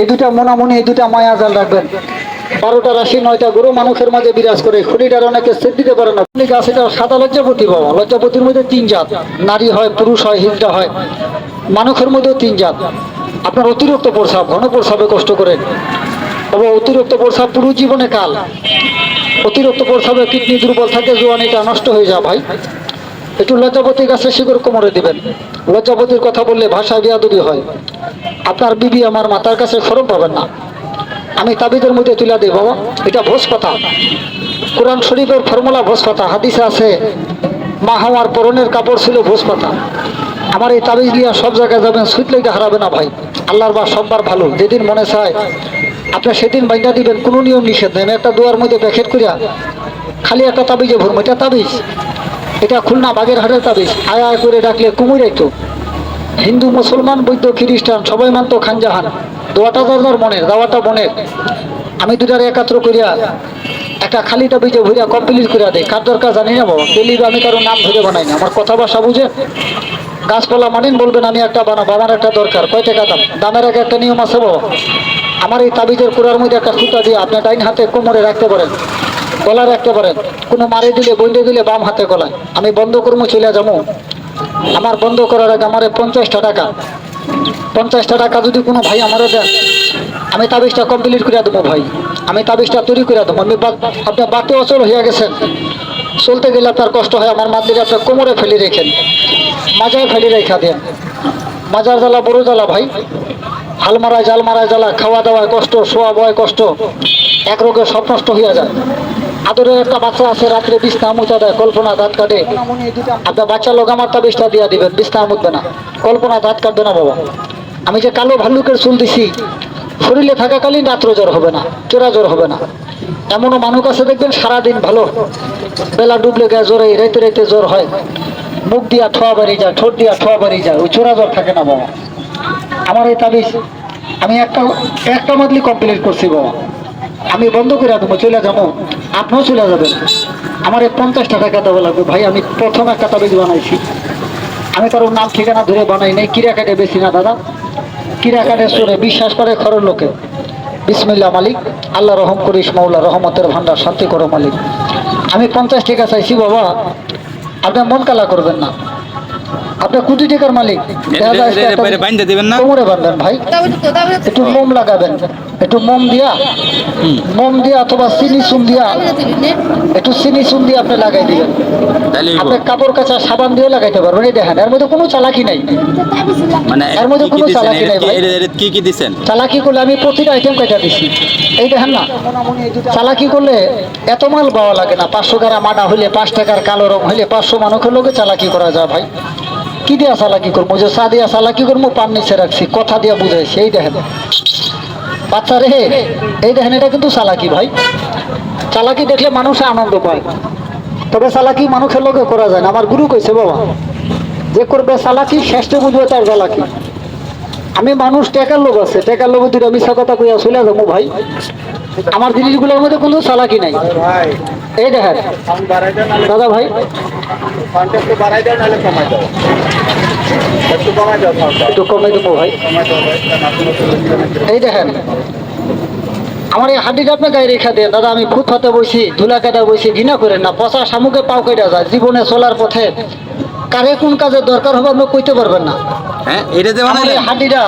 এই দুটা মনামনি, এই দুটা মায়া জাল রাখবেন। বারোটা রাশি, নয়টা গরু মানুষের মাঝে বিরাজ করে। খনিটার অনেকে সেট দিতে পারে না। আপনি গাছ এটা সাদা লজ্জাপতি বাবা। লজ্জাপতির মধ্যে তিন জাত। নারী হয়, পুরুষ হয় হিজড়া হয়। মানুষের মধ্যেও তিন জাত। আপনার অতিরিক্ত প্রসাব, ঘন প্রসাবে কষ্ট করেন তবে অতিরিক্ত প্রসাব পুরো জীবনে কাল। অতিরিক্ত প্রসাবে কিডনি দুর্বল থাকে জোয়ানিটা নষ্ট হয়ে যায় ভাই। একটু লজ্জাপতি গাছে শিকড় কোমরে দিবেন। লজ্জাপতির কথা বললে ভাষা বিয়াদবি হয়। আপনার বিবি আমার মাতার কাছে ফরম পাবেন না। আমি তাবিদের মধ্যে তুলে দিই বাবা এটা ভোজ কথা। কোরআন শরীফের ফর্মুলা ভোজ কথা। হাদিসে আছে, মা হওয়ার পরনের কাপড় ছিল ভোজ কথা। আমার এই তাবিজ নিয়ে সব জায়গায় যাবেন সুইট লেগে হারাবে না ভাই। আল্লাহর বা সববার ভালো। যেদিন মনে চায়, আপনি সেদিন বাইন্দা দিবেন, কোনো নিয়ম নিষেধ নেই। একটা দুয়ার মধ্যে প্যাকেট করিয়া খালি একটা তাবিজে ভরবো। এটা তাবিজ। এটা খুলনা বাগের বাগেরহাটের তাবিজ। আয় আয় করে ডাকলে কুমুরাইতো হিন্দু, মুসলমান, বৌদ্ধ, খ্রিস্টান, সবাই মানতো খানজাহান দোয়াটা দরদার মনের, দাওয়াটা মনের। আমি দুটার একাত্র করিয়া একটা খালি তাবিজে ভরিয়া কমপ্লিট করিয়া দেয় কার দরকার জানি না বাবা। পেলি আমি কারও নাম ধরে বানাই না। আমার কথা ভাষা বুঝে গাছপালা মানেন বলবেন আমি একটা বানাবো, আমার একটা দরকার। কয় টাকা দাম? দামের আগে একটা নিয়ম আছে বাবা। আমার এই তাবিজের কুড়ার মধ্যে একটা সুতা দিয়ে আপনি ডাইন হাতে কোমরে রাখতে পারেন। গলায় রাখতে পারেন কোনো মারে দিলে, বইলে দিলে বাম হাতে গলায়। আমি বন্ধ করব চলে যাব আমার বন্ধ করার আগে আমার পঞ্চাশটা টাকা। পঞ্চাশটা টাকা যদি কোনো ভাই আমারও দেন, আমি তাবিজটা কমপ্লিট করে দেবো ভাই। আমি তাবিজটা তৈরি করে দেবো। আমি আপনার বাতে অচল হয়ে গেছেন। চলতে গেলে আপনার কষ্ট হয়। আমার মাদ্রিকে আপনার কোমরে ফেলে রেখেন। মাজায় ফেলে রেখা দেন। মাজার জ্বালা, বড় জ্বালা ভাই। হাল মারায়, জাল মারায়, জ্বালা। খাওয়া দাওয়ায় কষ্ট, শোয়া বয় কষ্ট। এক রোগে সব নষ্ট হয়ে যায়। আদরের একটা বাচ্চা আছে, রাত্রে বিছনা মুচা দেয়, কল্পনা দাঁত কাটে। আপনার বাচ্চা লোক আমার তাবিজটা দিয়ে দিবেন বিছনা মুতবে না। কল্পনা দাঁত কাটবে না, বাবা। আমি যে কালো ভাল্লুকের চুল দিছি, শরীরে থাকাকালীন রাত্র জ্বর হবে না, চোরা জ্বর হবে না। এমনও মানুষ আছে, দেখবেন সারাদিন ভালো। বেলা ডুবলে গায়ে জ্বরে, রাইতে রাইতে জ্বর হয়। মুখ দিয়া ঠোয়া বাড়ি যায়, ঠোঁট দিয়া ঠোয়া বাড়ি যায়, ওই চোরা জ্বর থাকে না, বাবা। আমার এই তাবিজ, আমি একটা একটা মাদলি কমপ্লিট করছি, বাবা। আমি বন্ধ করে দেবো চলে যাব। আপনিও চলে যাবেন। আমার পঞ্চাশটা টাকা দেওয়া লাগবে। ভাই, আমি প্রথম একটা তাবিজ বানাইছি। আমি কারোর নাম, ঠিকানা ধরে বানাই নাই। কিরা কাটে বেশি না, দাদা। কিরা কাটে সরে বিশ্বাস করে খরর লোকে। বিসমিল্লা মালিক। আল্লাহ রহম করিস মৌলা রহমতের ভান্ডার শান্তি করো মালিক। আমি পঞ্চাশ টাকা চাইছি, বাবা। আপনি মন কালা করবেন না। আপনি কোটি টাকার মালিক। দিবেন না? কোমরে বাঁধবেন ভাই। একটু মোম লাগাবেন। একটু মোম দিয়া মোম দিয়া অথবা চিনি চুন দিয়া একটু চিনি চুন দিয়ে আপনি লাগাই দিবেন। আপনি কাপড় কাচা সাবান দিয়ে লাগাইতে পারবেন এই দেখেন এর মধ্যে কোনো চালাকি নাই। মানে এর মধ্যে কোনো চালাকি নাই কি- ভাই। কি কি দিছেন? চালাকি করলে আমি প্রতিটা আইটেম কেটে দিছি। এই দেখেন না চালাকি করলে এত মাল পাওয়া লাগে না। পাঁচশো গ্রাম আটা হইলে পাঁচ টাকার কালো রং হইলে পাঁচশো মানুষের লোকে চালাকি করা যায় ভাই। কি দিয়া চালাকি করব? যে চা দিয়া চালাকি করব, পান নিচে রাখছি, কথা দিয়া বুঝাইছি, এই দেখেন। বাচ্চা রে, এই দেখেন, এটা কিন্তু চালাকি ভাই। চালাকি দেখলে মানুষে আনন্দ পায়। তবে চালাকি মানুষের লোকে করা যায় না। আমার গুরু কইছে, বাবা, যে করবে চালাকি শেষে বুঝবে তার চালাকি। আমি মানুষ, টেকার লোক আছে। টেকার লোক দুটা মিশা কথা কইয়া চলে যাব ভাই। আমার জিনিসগুলোর মধ্যে কোনো চালাকি নাই। এই দেখেন। দাদা ভাই। একটু কমে দেবো। ভাই। এই দেখেন। আমার এই হাড্ডিটা আপনি গায়ে রেখা দেন। দাদা আমি ফুটপাতে বসি ধুলা কাটা বসি ঘৃণা করেন না। পচা শামুকে পাও কেটে যায়। জীবনে চলার পথে কারে কোন কাজে দরকার হবে আপনি কইতে পারবেন না। হ্যাঁ এটা যে হাড্ডিটা